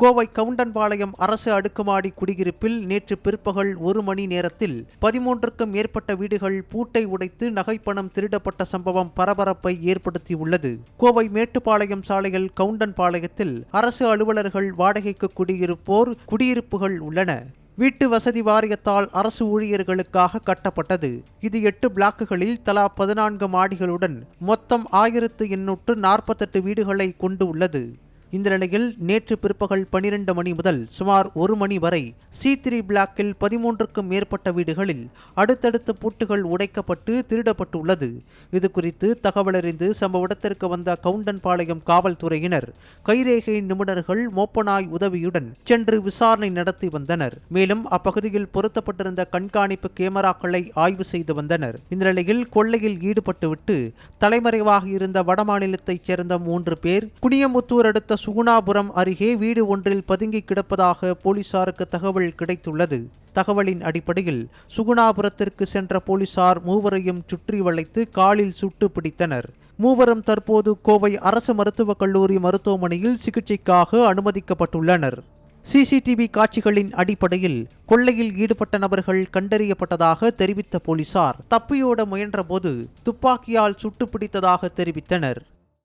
கோவை கவுண்டன்பாளையம் அரசு அடுக்குமாடி குடியிருப்பில் நேற்று பிற்பகல் ஒரு மணி நேரத்தில் பதிமூன்றுக்கும் மேற்பட்ட வீடுகள் பூட்டை உடைத்து நகைப்பணம் திருடப்பட்ட சம்பவம் பரபரப்பை ஏற்படுத்தியுள்ளது. கோவை மேட்டுப்பாளையம் சாலையில் கவுண்டன்பாளையத்தில் அரசு அலுவலர்கள் வாடகைக்கு குடியிருப்போர் குடியிருப்புகள் உள்ளன. வீட்டு வசதி வாரியத்தால் அரசு ஊழியர்களுக்காக கட்டப்பட்டது. இது எட்டு பிளாக்குகளில் தலா பதினான்கு மாடிகளுடன் மொத்தம் ஆயிரத்து எண்ணூற்று நாற்பத்தெட்டு வீடுகளை கொண்டு உள்ளது. இந்த நிலையில் நேற்று பிற்பகல் பனிரெண்டு மணி முதல் சுமார் ஒரு மணி வரை சி த்ரீ பிளாக்கில் பதிமூன்றுக்கும் மேற்பட்ட வீடுகளில் அடுத்தடுத்த பூட்டுகள் உடைக்கப்பட்டு திருடப்பட்டுள்ளது. இது குறித்து தகவலறிந்து சம்பவ இடத்திற்கு வந்த கவுண்டன்பாளையம் காவல்துறையினர் கைரேகை நிபுணர்கள் மோப்பனாய் உதவியுடன் சென்று விசாரணை நடத்தி வந்தனர். மேலும் அப்பகுதியில் பொருத்தப்பட்டிருந்த கண்காணிப்பு கேமராக்களை ஆய்வு செய்து வந்தனர். இந்த நிலையில் கொள்ளையில் ஈடுபட்டுவிட்டு தலைமறைவாக இருந்த வடமாநிலத்தைச் சேர்ந்த மூன்று பேர் குனியமுத்தூர் அடுத்த சுகுணாபுரம் அருகே வீடு ஒன்றில் பதுங்கி கிடப்பதாக போலீசாருக்கு தகவல் கிடைத்துள்ளது. தகவலின் அடிப்படையில் சுகுணாபுரத்திற்கு சென்ற போலீசார் மூவரையும் சுற்றி வளைத்து காலில் சுட்டு பிடித்தனர். மூவரும் தற்போது கோவை அரசு மருத்துவக் கல்லூரி மருத்துவமனையில் சிகிச்சைக்காக அனுமதிக்கப்பட்டுள்ளனர். சிசிடிவி காட்சிகளின் அடிப்படையில் கொள்ளையில் ஈடுபட்ட நபர்கள் கண்டறியப்பட்டதாக தெரிவித்த போலீசார் தப்பியோட முயன்றபோது துப்பாக்கியால் சுட்டு பிடித்ததாக தெரிவித்தனர்.